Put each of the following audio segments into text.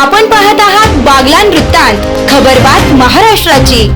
आपण पाहत आहात बागलान वृत्तांत खबरबात महाराष्ट्राची.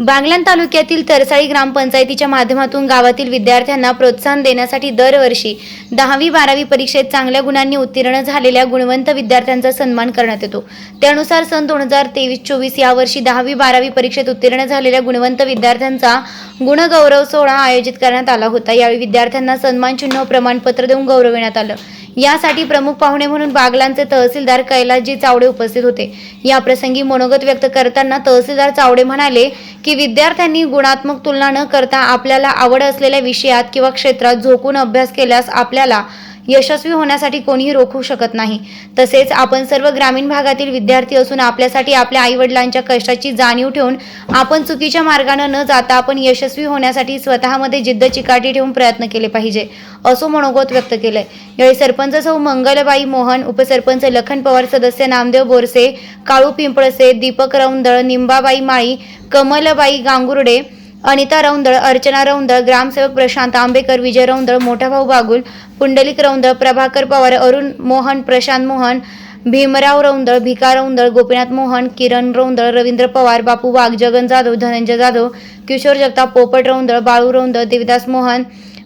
बागलान तालुक्यातील तरसाळी ग्रामपंचायतीच्या माध्यमातून गावातील विद्यार्थ्यांना प्रोत्साहन देण्यासाठी दरवर्षी दहावी बारावी परीक्षेत चांगल्या गुणांनी उत्तीर्ण झालेल्या गुणवंत विद्यार्थ्यांचा सन्मान करण्यात येतो. त्यानुसार सन दोन हजार तेवीस चोवीस यावर्षी दहावी बारावी परीक्षेत उत्तीर्ण झालेल्या गुणवंत विद्यार्थ्यांचा गुणगौरव सोहळा आयोजित करण्यात आला होता. यावेळी विद्यार्थ्यांना सन्मानचिन्ह चिन्ह प्रमाणपत्र देऊन गौरविण्यात आलं. यासाठी प्रमुख पाहुणे म्हणून बागलांचे तहसीलदार कैलासजी चावडे उपस्थित होते. या प्रसंगी मनोगत व्यक्त करताना तहसीलदार चावडे म्हणाले की विद्यार्थ्यांनी गुणात्मक तुलना न करता आपल्याला आवड असलेल्या विषयात किंवा क्षेत्रात झोकून अभ्यास केल्यास आपल्याला यशस्वी होण्यासाठी कोणीही रोखू शकत नाही. तसेच आपण सर्व ग्रामीण भागातील विद्यार्थी असून आपल्यासाठी आपल्या आईवडिलांच्या कष्टाची जाणीव ठेवून आपण चुकीच्या मार्गानं न जाता आपण यशस्वी होण्यासाठी स्वतःमध्ये जिद्द चिकाटी ठेवून प्रयत्न केले पाहिजे असं मनोगत व्यक्त केलंय. यावेळी सरपंच सौ मंगलबाई मोहन उपसरपंच लखन पवार सदस्य नामदेव बोरसे काळू पिंपळसे दीपक रौंदळ निंबाबाई माळी कमलबाई गांगुर्डे अनिता रौंदळ अर्चना रौंदळ ग्रामसेवक प्रशांत आंबेकर विजय रौंदळ मोठा भाऊ बागुल पुंडलिक रौंदळ प्रभाकर पवार अरुण मोहन प्रशांत मोहन भीमराव रौंदळ भिका रौंदळ गोपीनाथ मोहन किरण रौंदळ रवींद्र पवार बापू वाघ जगन जाधव धनंजय जाधव किशोर जगताप पोपट रौंदळ बाळू रौंदळ देविदास मोहन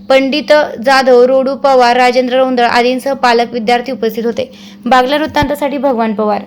पंडित जाधव रोडू पवार राजेंद्र रौंदळ आदींसह पालक विद्यार्थी उपस्थित होते. बागला वृत्तांतासाठी भगवान पवार.